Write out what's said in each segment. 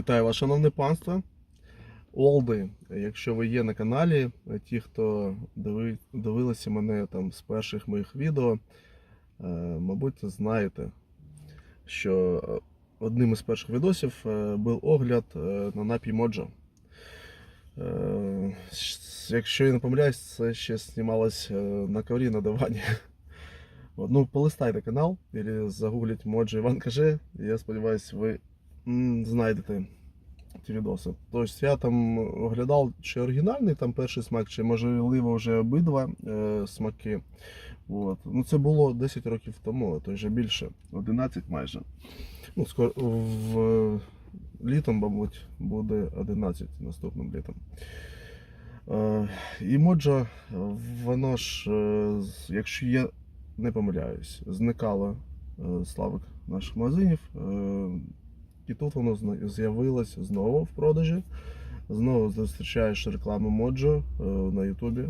Вітаю вас, шановне панство. Олди, якщо ви є на каналі, ті, хто диви- дивилися мене там з перших моїх відео, е, мабуть, знаєте, що одним із перших відосів е, був огляд е, на напій Моджо. Якщо я не помиляюсь, це ще знімалось на коврі на дивані. Ну, полистайте канал, або загугліть Моджо Іван каже. Я сподіваюся, ви знайдете ті відоси. Тобто я там оглядав, чи оригінальний там перший смак, чи можливо вже обидва е, смаки. От. Ну, це було 10 років тому, то вже більше, 11 майже. Ну, скоро в літом, мабуть, буде 11 наступним літом. Е, і Моджо, воно ж, е, якщо я не помиляюсь, зникало е, славик наших магазинів. Е, і тут воно з'явилось знову в продажі. Знову зустрічаєш рекламу Моджо е, на Ютубі.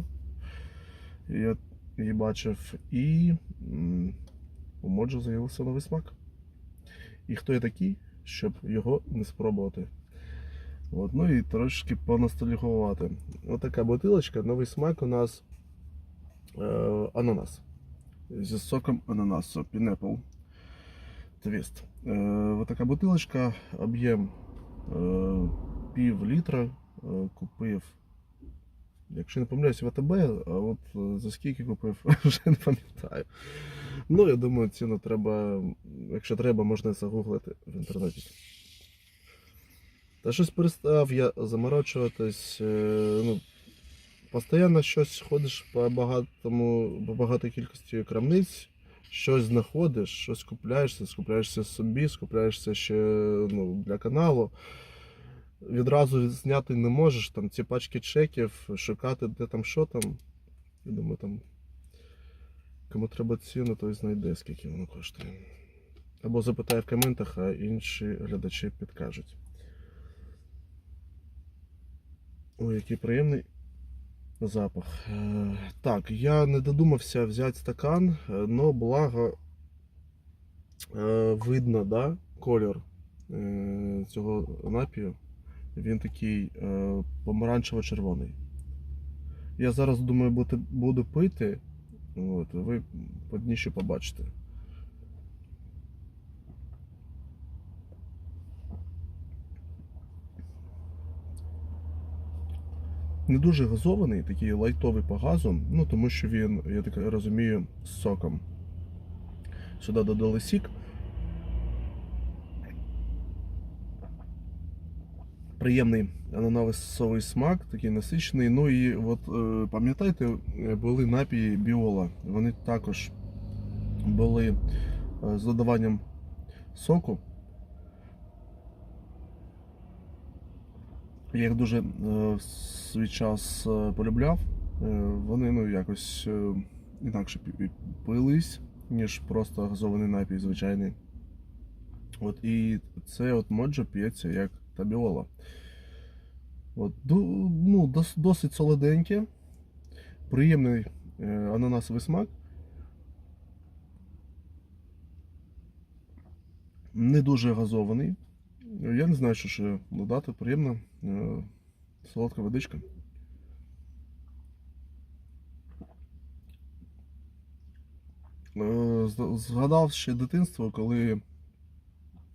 Я її бачив. І у Моджо з'явився новий смак. І хто я такий, щоб його не спробувати? От, ну і трошки поностальгувати. Отака бутилочка, новий смак у нас е, ананас. Зі соком ананасу, Pineapple Twist. Е, така бутилочка, об'єм е, пів літра. Е, купив, якщо не помиляюсь, в АТБ, а от е, за скільки купив, вже не пам'ятаю. Ну, я думаю, ціну треба, якщо треба, можна загуглити в інтернеті. Та щось перестав я заморочуватись. е, Ну, постійно щось ходиш по багатому, по багатій кількості крамниць, щось знаходиш, щось купляєшся, скупляєшся собі, скупляєшся ще ну, для каналу. Відразу зняти не можеш, там ці пачки чеків, шукати, де там що там. Я думаю, там кому треба ціну, той знайде, скільки воно коштує. Або запитає в коментах, а інші глядачі підкажуть. Ой, який приємний запах. Е, Так, я не додумався взяти стакан, але благо е, видно, да, колір е, цього напію. Він такий е, помаранчево-червоний. Я зараз думаю, буду, пити. От, ви по дніщу побачите. Не дуже газований, такий лайтовий по газу, ну тому що він, я так розумію, з соком. Сюди додали сік. Приємний ананасовий смак, такий насичений. Ну і от е, пам'ятаєте, були напії біола. Вони також були е, з додаванням соку. Я їх дуже е, в свій час е, полюбляв. Е, вони ну, якось інакше пились, ніж просто газований напій звичайний. От, і це от моджо п'ється як табіола. От, ну, досить солоденьке, приємний ананасовий смак. Не дуже газований. Я не знаю, що ще додати. Приємна е, солодка водичка. Е, Згадав ще дитинство, коли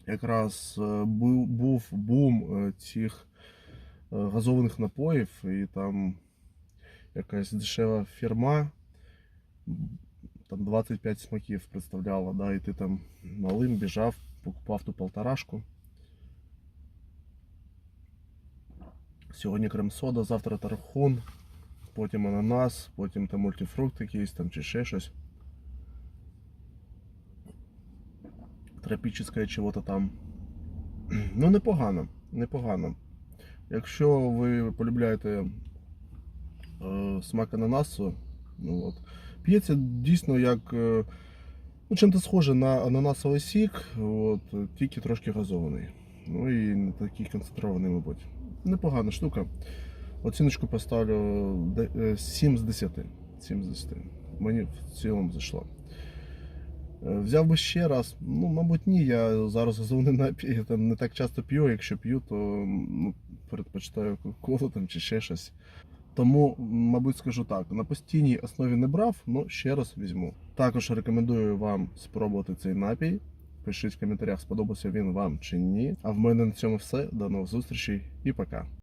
якраз е, був, бум цих газованих напоїв, і там якась дешева фірма, там 25 смаків представляла, да, і ти там малим біжав, покупав ту полторашку. Сьогодні крем-сода, завтра тархун, потім ананас, потім там мультифрукт якийсь там чи ще щось. Тропічне чого-то там. Ну, непогано, непогано. Якщо ви полюбляєте е, смак ананасу, ну от, п'ється дійсно як. Е, ну, чим-то схоже на ананасовий сік, от, тільки трошки газований. Ну і не такий концентрований, мабуть. Непогана штука. Оціночку поставлю де- е, 7 з 10. 7 з 10. Мені в цілому зайшло. Е, Взяв би ще раз, ну, мабуть, ні. Я зараз газований напій там не так часто п'ю. Якщо п'ю, то ну, предпочитаю кока-колу там чи ще щось. Тому, мабуть, скажу так: на постійній основі не брав, але ще раз візьму. Також рекомендую вам спробувати цей напій. Пишіть в коментарях, сподобався він вам чи ні. А в мене на цьому все. До нових зустрічей і пока.